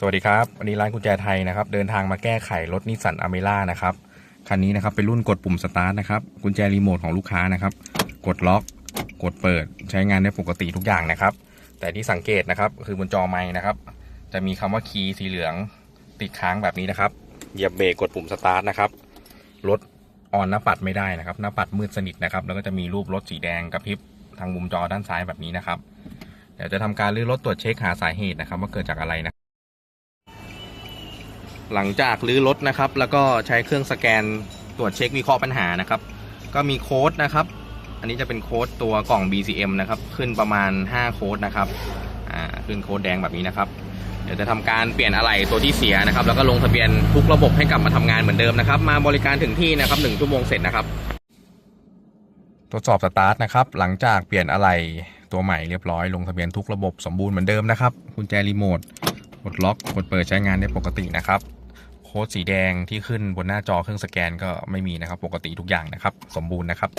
สวัสดีครับ วันนี้ร้านกุญแจไทยนะครับ เดินทางมาแก้ไขรถนิสสันอเมร่านะครับ คันนี้นะครับเป็นรุ่นกดปุ่มสตาร์ทนะครับ กุญแจรีโมทของลูกค้านะครับ กดล็อก กดเปิด ใช้งานได้ปกติทุกอย่างนะครับ แต่ที่สังเกตนะครับ คือบนจอไม้นะครับ จะมีคำว่าคีย์สีเหลืองติดค้างแบบนี้นะครับ เหยียบเบรกกดปุ่มสตาร์ทนะครับ รถออนหน้าปัดไม่ได้นะครับ หน้าปัดมืดสนิทนะครับ แล้วก็จะมีรูปรถสีแดงกระพริบทางมุมจอด้านซ้ายแบบนี้นะครับ เดี๋ยวจะทำการลื้อรถตรวจเช็คหาสาเหตุนะครับ ว่าเกิดจากอะไรนะ หลังจากลื้อรถนะครับ แล้วก็ใช้เครื่องสแกนตรวจเช็ควิเคราะห์ปัญหานะครับ ก็มีโค้ดนะครับ อันนี้จะเป็นโค้ดตัวกล่อง BCM นะครับ ขึ้นประมาณ 5 โค้ดนะครับอ่าขึ้นโค้ดแดงแบบนี้นะครับ เดี๋ยวจะทำการเปลี่ยนอะไหล่ตัวที่เสียนะครับ แล้วก็ลงทะเบียนทุกระบบให้กลับมาทำงานเหมือนเดิมนะครับ มาบริการถึงที่นะครับ1ชั่วโมงเสร็จนะครับทดสอบสตาร์ทนะครับ หลังจากเปลี่ยนอะไหล่ตัวใหม่เรียบร้อยลงทะเบียนทุกระบบสมบูรณ์เหมือนเดิมนะครับกุญแจรีโมทกดล็อกกดเปิดใช้งานได้ปกตินะครับ โค้ดสีแดงที่ขึ้นบนหน้าจอเครื่องสแกนก็ไม่มีนะครับ ปกติทุกอย่างนะครับ สมบูรณ์นะครับ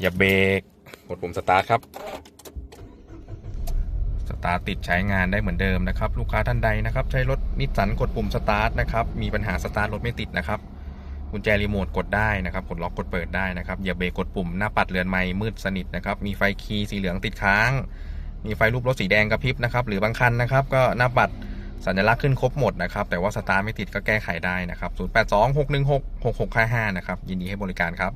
อย่าเบรกกดปุ่มสตาร์ทครับสตาร์ทติดใช้งานได้เหมือนเดิมนะครับ ลูกค้าท่านใดนะครับ ใช้รถนิสสันกดปุ่มสตาร์ทนะครับ มีปัญหาสตาร์ทรถไม่ติดนะครับกุญแจรีโมทกดได้นะครับกดล็อกกดเปิดได้นะครับอย่าเบรกกดปุ่มหน้าปัดเรือนไม้มืดสนิทนะครับ มีไฟคีย์สีเหลืองติดค้าง มีไฟรูปรถสีแดงกระพริบนะครับ หรือบางคันนะครับ ก็หน้าปัด สัญลักษณ์ขึ้นครบหมดนะครับ แต่ว่าสตาร์ไม่ติดก็แก้ไขได้นะครับ 0826166655 นะครับ ยินดีให้บริการครับ